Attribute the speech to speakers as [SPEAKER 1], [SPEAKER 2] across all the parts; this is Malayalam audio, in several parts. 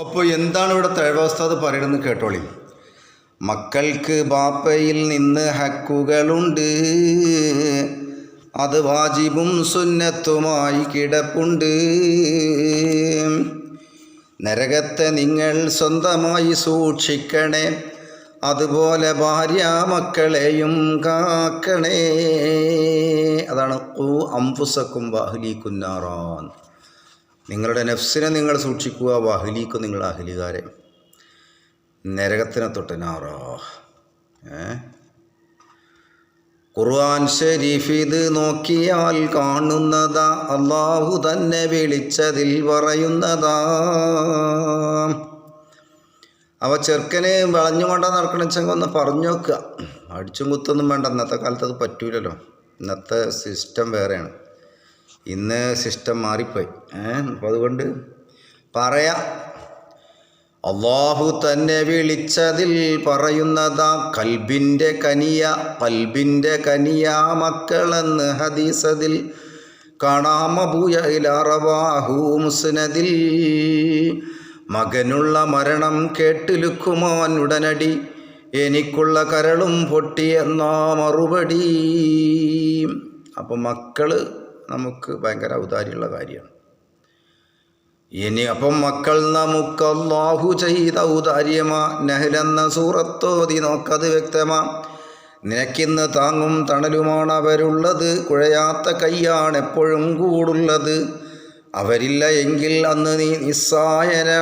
[SPEAKER 1] അപ്പോൾ എന്താണ് ഇവിടെ തഴവസ്ഥ പറയണമെന്ന് കേട്ടോളി. മക്കൾക്ക് ബാപ്പയിൽ നിന്ന് ഹക്കുകളുണ്ട്. അത് വാജിബും സുന്നത്തുമായി കിടപ്പുണ്ട്. നരകത്തെ നിങ്ങൾ സ്വന്തമായി സൂക്ഷിക്കണേ. അതുപോലെ ഭാര്യ മക്കളെയും കാക്കണേ. അതാണ് ഓ അംഫുസക്കും വാഹ്ലീക്കുന്നാറാൻ നിങ്ങളുടെ നെഫ്സിനെ നിങ്ങൾ സൂക്ഷിക്കുക വാഹ്ലീക്കും നിങ്ങൾ അഹിലികാരെ നരകത്തിനെ തൊട്ട് ഏ? ഖുർആൻ ഷരീഫ് ഇത് നോക്കിയാൽ കാണുന്നതാ അള്ളാഹു തന്നെ വിളിച്ചതിൽ പറയുന്നതാ. അവ ചെറുക്കനെ വളഞ്ഞു കൊണ്ടാ നടക്കണ ഒന്ന് പറഞ്ഞു നോക്കുക അടിച്ചും കുത്തൊന്നും വേണ്ട ഇന്നത്തെ കാലത്ത് അത് പറ്റൂലല്ലോ. ഇന്നത്തെ സിസ്റ്റം വേറെയാണ്. ഇന്ന് സിസ്റ്റം മാറിപ്പോയി. അപ്പം അതുകൊണ്ട് പറയാം. അള്ളാഹു തന്നെ വിളിച്ചതിൽ പറയുന്നതാ കൽബിന്റെ കനിയ കൽബിന്റെ കനിയ മക്കളെന്ന് ഹദീസതിൽ കാണാമൂയിലറവാഹൂസ്നതിൽ മുസ്നദിൽ മകനുള്ള മരണം കേട്ടിലുക്കുമോൻ ഉടനടി എനിക്കുള്ള കരളും പൊട്ടിയെന്നാ മറുപടി. അപ്പം മക്കൾ നമുക്ക് ഭയങ്കര ഔദാര്യമുള്ള കാര്യമാണ്. ഇനി അപ്പം മക്കൾ നമുക്ക് അള്ളാഹു ചെയ്ത ഔദാര്യമാ. നഹലെന്ന സൂറത്തോതി നോക്കത് വ്യക്തമാ. നിനക്കിന്ന് താങ്ങും തണലുമാണ് അവരുള്ളത്. കുഴയാത്ത കൈയാണ് എപ്പോഴും കൂടുള്ളത്. അവരില്ല എങ്കിൽ അന്ന് നീ നിസ്സായനാ.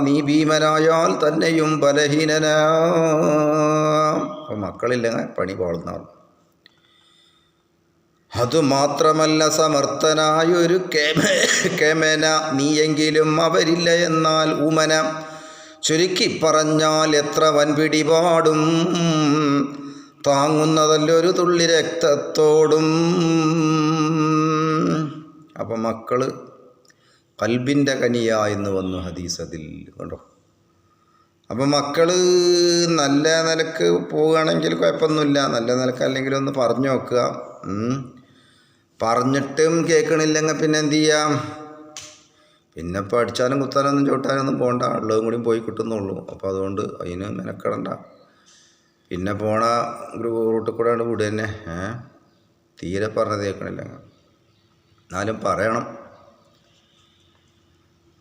[SPEAKER 1] നീ ഭീമനായാൽ തന്നെയും ബലഹീനനാ. അപ്പം മക്കളില്ലെങ്കിൽ പണി പാളുന്നതാണ് അതുമാത്രമല്ല സമർത്ഥനായൊരു കേമ കേമന നീയെങ്കിലും അവരില്ല എന്നാൽ ഉമന. ചുരുക്കി പറഞ്ഞാൽ എത്ര വൻപിടിപാടും. താങ്ങുന്നതല്ലൊരു തുള്ളി രക്തത്തോടും. അപ്പം മക്കൾ കൽബിന്റെ കനിയ എന്ന് വന്നു ഹദീസ് അതിൽ കണ്ടോ? അപ്പം മക്കൾ നല്ല നിലയ്ക്ക് പോവുകയാണെങ്കിൽ കുഴപ്പമൊന്നുമില്ല. നല്ല നിലയ്ക്ക് അല്ലെങ്കിൽ ഒന്ന് പറഞ്ഞു നോക്കുക. പറഞ്ഞിട്ടും കേൾക്കണില്ലെങ്കിൽ പിന്നെ എന്ത് ചെയ്യാം? പിന്നെ ഇപ്പോൾ അടിച്ചാലും കുത്താനൊന്നും ചോട്ടാനൊന്നും പോകണ്ട ഉള്ളതും കൂടി പോയി കിട്ടുന്നുള്ളൂ. അപ്പോൾ അതുകൊണ്ട് അതിന് മെനക്കെടണ്ട. പിന്നെ പോണ ഒരു റൂട്ടിൽ കൂടെ ആണ് വിടുക തന്നെ. ഏ? തീരെ പറഞ്ഞത് കേൾക്കണില്ല എന്നാലും പറയണം.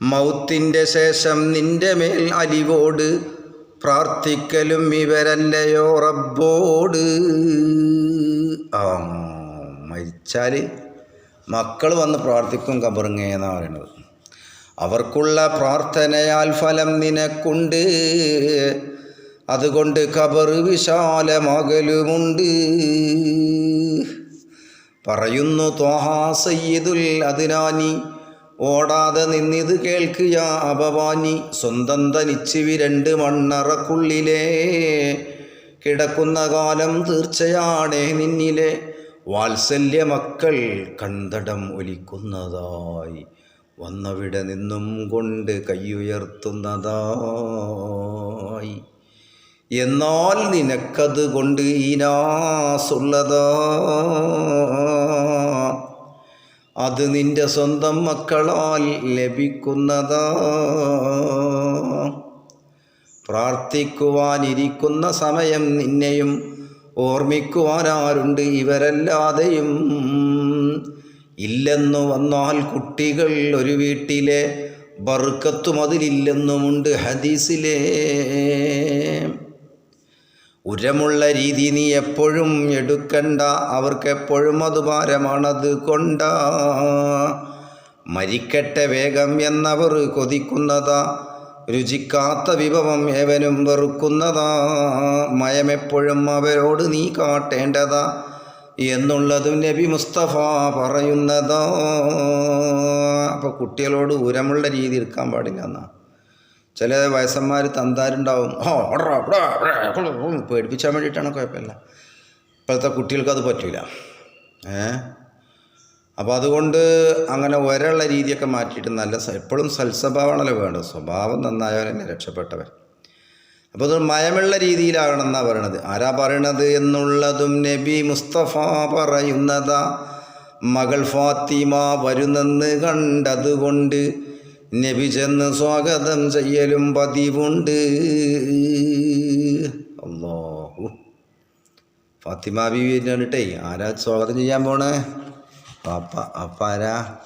[SPEAKER 1] മൗത്തിന്റെ ശേഷം നിന്റെ മേൽ അലിവോട് പ്രാർത്ഥിക്കലും ഇവരല്ലയോ റബ്ബോട്. ആ മരിച്ചാൽ മക്കൾ വന്ന് പ്രാർത്ഥിക്കും കബറുങ്ങയെന്നാണ് പറയുന്നത്. അവർക്കുള്ള പ്രാർത്ഥനയാൽ ഫലം നിനക്കുണ്ട്. അതുകൊണ്ട് കബർ വിശാലമകലുമുണ്ട്. പറയുന്നു തോഹാ സയ്യിദുൽ അതിനാനി ഓടാതെ നിന്നിത് കേൾക്കുക അപവാനി. സ്വന്തം തനിച്ച് വിരണ്ട് മണ്ണറക്കുള്ളിലേ. കിടക്കുന്ന കാലം തീർച്ചയാണേ നിന്നിലെ. വാത്സല്യ മക്കൾ കണ്ടടം ഒലിക്കുന്നതായി വന്നവിടെ നിന്നും കൊണ്ട് കൈയുയർത്തുന്നതായി. എന്നാൽ നിനക്കത് കൊണ്ട് ഈനാസുള്ളതാ. അത് നിന്റെ സ്വന്തം മക്കളാൽ ലഭിക്കുന്നതാ. പ്രാർത്ഥിക്കുവാനിരിക്കുന്ന സമയം നിന്നെയും ഓർമ്മിക്കുവാനാരുണ്ട് ഇവരല്ലാതെയും. ഇല്ലെന്നു വന്നാൽ കുട്ടികൾ ഒരു വീട്ടിലെ ബർക്കത്തും അതിലില്ലെന്നുമുണ്ട് ഹദീസിലെ. ഉരമുള്ള രീതി നീ എപ്പോഴും എടുക്കണ്ട അവർക്കെപ്പോഴും അത് ഭാരമാണത് കൊണ്ട. മരിക്കട്ടെ വേഗം എന്നവർ കൊതിക്കുന്നതാ രുചിക്കാത്ത വിഭവം ഏവനും വെറുക്കുന്നതാ? മയമെപ്പോഴും അവരോട് നീ കാട്ടേണ്ടതാ? എന്നുള്ളതും നബി മുസ്തഫ പറയുന്നതാ. അപ്പോൾ കുട്ടികളോട് ഉരമുള്ള രീതി എടുക്കാൻ പാടില്ല എന്നാ. ചില വയസ്സന്മാർ തന്താരുണ്ടാവും. ഓ പേടിപ്പിച്ചാൻ വേണ്ടിയിട്ടാണ് കുഴപ്പമില്ല. ഇപ്പോഴത്തെ കുട്ടികൾക്ക് അത് പറ്റില്ല ഏ? അപ്പോൾ അതുകൊണ്ട് അങ്ങനെ ഒരള്ള രീതിയൊക്കെ മാറ്റിയിട്ട് നല്ല എപ്പോഴും സൽസ്വഭാവമാണല്ലോ വേണ്ടത്. സ്വഭാവം രക്ഷപ്പെട്ടവർ രക്ഷപ്പെട്ടവൻ. അപ്പോൾ അത് മയമുള്ള രീതിയിലാകണം എന്നാണ് പറയണത്. ആരാ പറയണത് എന്നുള്ളതും നബി മുസ്തഫ പറയുന്നതാ. മകൾ ഫാത്തിമ വരുന്നെന്ന് കണ്ടതുകൊണ്ട് നബി ചെന്ന് സ്വാഗതം ചെയ്യലും പതിവുണ്ട്. അല്ലാഹു. ഫാത്തിമ ബീവി കണ്ടിട്ടേ ആരാ സ്വാഗതം ചെയ്യാൻ പോണേ? ആരാ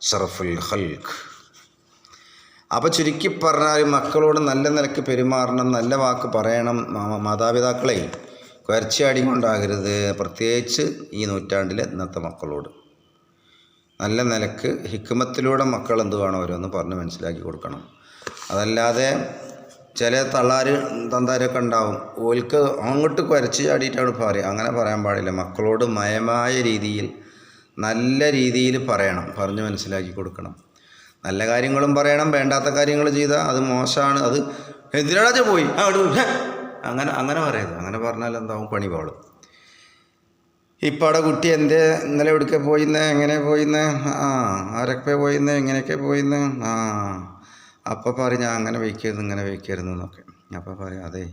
[SPEAKER 1] ഷറഫുൽ ഹൽക്ക് അപ്പോൾ ചുരുക്കി പറഞ്ഞാൽ മക്കളോട് നല്ല നിലയ്ക്ക് പെരുമാറണം നല്ല വാക്ക് പറയണം മാതാപിതാക്കളെ. കുരച്ചാടി കൊണ്ടാകരുത്. പ്രത്യേകിച്ച് ഈ നൂറ്റാണ്ടിലെ ഇന്നത്തെ മക്കളോട്. നല്ല നിലയ്ക്ക് ഹിക്കുമത്തിലൂടെ മക്കൾ എന്ത് വേണം ഓരോന്ന് പറഞ്ഞ് മനസ്സിലാക്കി കൊടുക്കണം. അതല്ലാതെ ചില തള്ളാർ തന്താരൊക്കെ ഉണ്ടാവും. ഓൽക്ക് അങ്ങോട്ട് കുരച്ച് ചാടിയിട്ടാണ് പറയുക അങ്ങനെ പറയാൻ പാടില്ല. മക്കളോട് മയമായ രീതിയിൽ നല്ല രീതിയിൽ പറയണം പറഞ്ഞ് മനസ്സിലാക്കി കൊടുക്കണം. നല്ല കാര്യങ്ങളും പറയണം വേണ്ടാത്ത കാര്യങ്ങൾ ചെയ്താൽ അത് മോശമാണ് അത് എന്തിനാടാ പോയി. അങ്ങനെ അങ്ങനെ പറയരുത്. അങ്ങനെ പറഞ്ഞാൽ എന്താവും? പണി പാളും. അവിടെ കുട്ടി എന്തേ ഇന്നലെ എവിടേക്ക് പോയിന്ന് എങ്ങനെ പോയിന്ന്? ആ ആരൊക്കെ പോയിന്ന് എങ്ങനെയൊക്കെ പോയിന്ന്? ആ അപ്പം പറയും ഞാൻ അങ്ങനെ വയ്ക്കരുത് ഇങ്ങനെ വയ്ക്കരുത് എന്നൊക്കെ. അപ്പം പറയും അതെ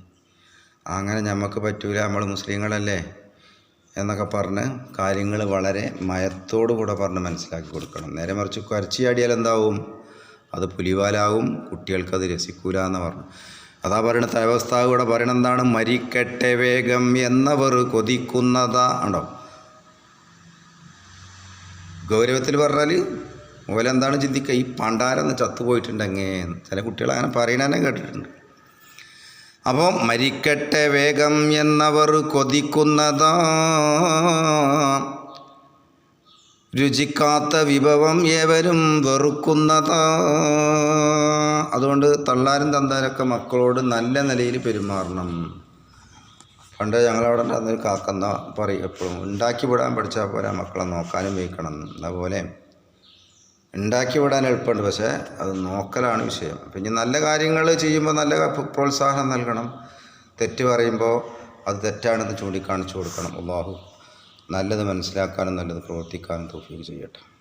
[SPEAKER 1] അങ്ങനെ ഞമ്മക്ക് പറ്റൂല നമ്മൾ മുസ്ലിങ്ങളല്ലേ? എന്നൊക്കെ പറഞ്ഞ് കാര്യങ്ങൾ വളരെ മയത്തോടു കൂടെ പറഞ്ഞ് മനസ്സിലാക്കി കൊടുക്കണം. നേരെ മറിച്ച് കരച്ചിയാടിയാൽ എന്താവും? അത് പുലിവാലാവും കുട്ടികൾക്കത് രസിക്കൂല എന്ന് പറഞ്ഞു. അതാ പറയണ കൂടെ പറയണ എന്താണ്? മരിക്കട്ടെ വേഗം എന്നവർ കൊതിക്കുന്നതാ ഉണ്ടോ? ഗൗരവത്തിൽ പറഞ്ഞാൽ ഓലെന്താണ് ചിന്തിക്കുക ഈ പണ്ടാരെന്ന് ചത്തുപോയിട്ടുണ്ടെങ്ങേ ചില കുട്ടികൾ അങ്ങനെ പറയണതന്നെ കേട്ടിട്ടുണ്ട്. അപ്പോൾ മരിക്കട്ടെ വേഗം എന്നവർ കൊതിക്കുന്നതാ. രുചിക്കാത്ത വിഭവം ഏവരും വെറുക്കുന്നതാ. അതുകൊണ്ട് തള്ളാരും തന്താരൊക്കെ മക്കളോട് നല്ല നിലയിൽ പെരുമാറണം. പണ്ട് ഞങ്ങളവിടെ ഉണ്ടായിരുന്നൊരു കാക്കെന്ന പറയും എപ്പോഴും ഉണ്ടാക്കി വിടാൻ പഠിച്ചാൽ പോരാ മക്കളെ നോക്കാനും വയ്ക്കണം. അതുപോലെ ഉണ്ടാക്കി വിടാൻ എളുപ്പമുണ്ട്. പക്ഷേ അത് നോക്കലാണ് വിഷയം. പിന്നെ നല്ല കാര്യങ്ങൾ ചെയ്യുമ്പോൾ നല്ല പ്രോത്സാഹനം നൽകണം. തെറ്റ് പറയുമ്പോൾ അത് തെറ്റാണെന്ന് ചൂണ്ടിക്കാണിച്ചു കൊടുക്കണം. അള്ളാഹു നല്ലത് മനസ്സിലാക്കാനും നല്ലത് പ്രവർത്തിക്കാനും തോഫീക്ക് ചെയ്യട്ടെ.